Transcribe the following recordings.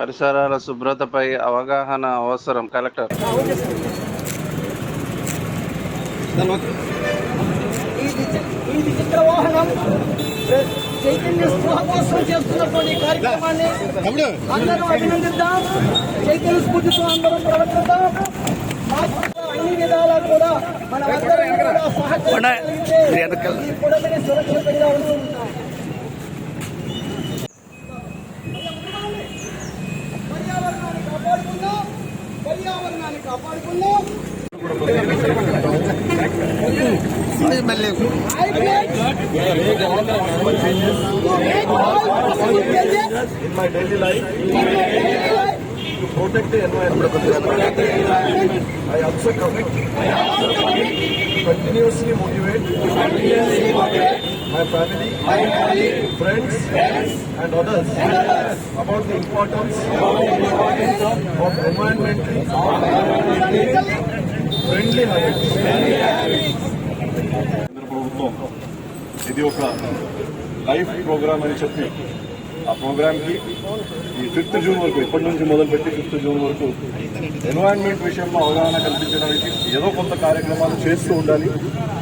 పరిసరాల శుభ్రతపై అవగాహన అవసరం కలెక్టర్. ఈ వాహనం చైతన్య స్పృహ కోసం చేస్తున్నటువంటి కార్యక్రమాన్ని అందరూ అభినందిద్దాం చైతన్య స్ఫూర్తితో అందరూ ప్రవర్తిద్దాం అన్ని విధాలా కూడా మన అందరం కూడా సహకరించగలిగితే సురక్షితంగా To changes in my daily life in my daily life to protect the environment. I also commit to continuously motivate my family, friends, and others about the importance of environmentally friendly habits. కేంద్ర ప్రభుత్వం ఇది ఒక life programme అని చెప్పి ఆ ప్రోగ్రామ్కి ఈ fifth June వరకు ఇప్పటి నుంచి మొదలుపెట్టి ఫిఫ్త్ జూన్ వరకు ఎన్వైరన్మెంట్ విషయంలో అవగాహన కల్పించడానికి ఏదో కొంత కార్యక్రమాలు చేస్తూ ఉండాలి.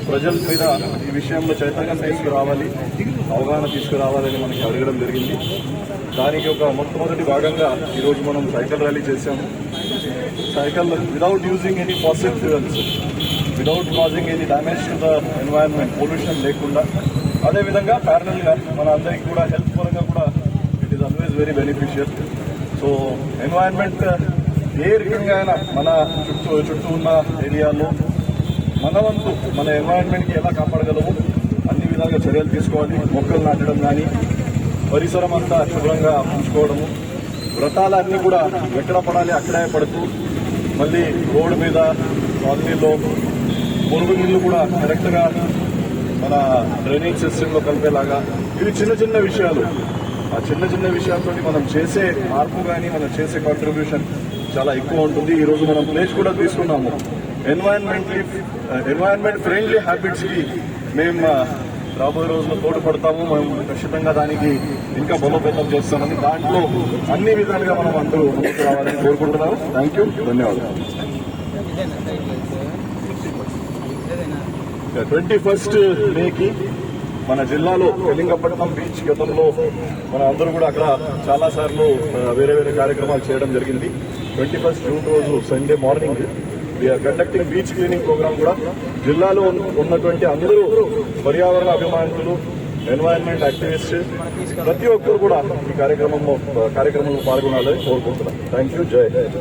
ప్రజల మీద ఈ విషయంలో చైతన్యం తీసుకురావాలి అవగాహన తీసుకురావాలని మనకి అడగడం జరిగింది. దానికి ఒక మొట్టమొదటి భాగంగా ఈరోజు మనం సైకిల్ ర్యాలీ చేశాము. Cycle without using any fossil fuels. Without causing any damage to the environment pollution లేకుండా. అదేవిధంగా ప్యారలల్గా మన అందరికి కూడా హెల్త్ పరంగా కూడా it is always very beneficial so environment ఏ రకంగా అయినా మన చుట్టూ చుట్టూ ఉన్న ఏరియాలో మన వంతు మన ఎన్వైరన్మెంట్కి ఎలా కాపాడగలము అన్ని విధాలుగా చర్యలు తీసుకోవాలి. మొక్కలు నాటడం కానీ పరిసరం అంతా శుభ్రంగా ఉంచుకోవడము వ్రతాలన్నీ కూడా ఎక్కడ పడాలి అక్కడే పడుతూ మళ్ళీ రోడ్డు మీద కాలనీలో పొరుగు నీళ్ళు కూడా కరెక్ట్గా మన డ్రైనేజ్ సిస్టమ్లో కలిపేలాగా. ఇవి చిన్న చిన్న విషయాలు. ఆ చిన్న చిన్న విషయాలతో మనం చేసే మార్పు కానీ మనం చేసే కాంట్రిబ్యూషన్ చాలా ఎక్కువ ఉంటుంది. ఈ రోజు మనం ప్లేస్ కూడా తీసుకున్నాము. ఎన్వైరన్మెంట్లీ ఎన్వైరన్మెంట్ ఫ్రెండ్లీ హ్యాబిట్స్కి మేము uh, రాబోయే రోజుల్లో తోడ్పడతాము. మేము ఖచ్చితంగా దానికి ఇంకా బలోపేతం చేస్తామని దాంట్లో అన్ని విధాలుగా మనం అందరూ ముందుకు రావాలని కోరుకుంటున్నాము. థ్యాంక్ యూ ధన్యవాదాలు. ట్వంటీ ఫస్ట్ మేకి మన జిల్లాలో కళింగపట్నం బీచ్ గతంలో మన అందరూ కూడా అక్కడ చాలా సార్లు వేరే వేరే కార్యక్రమాలు చేయడం జరిగింది. ట్వంటీ ఫస్ట్ జూన్ రోజు Sunday morning we are conducting beach cleaning programme కూడా. జిల్లాలో ఉన్నటువంటి అందరూ పర్యావరణ అభిమానులు ఎన్వైరన్మెంట్ యాక్టివిస్ట్ ప్రతి ఒక్కరు కూడా ఈ కార్యక్రమంలో కార్యక్రమంలో పాల్గొనాలని కోరుకుంటున్నాను థ్యాంక్ యూ జై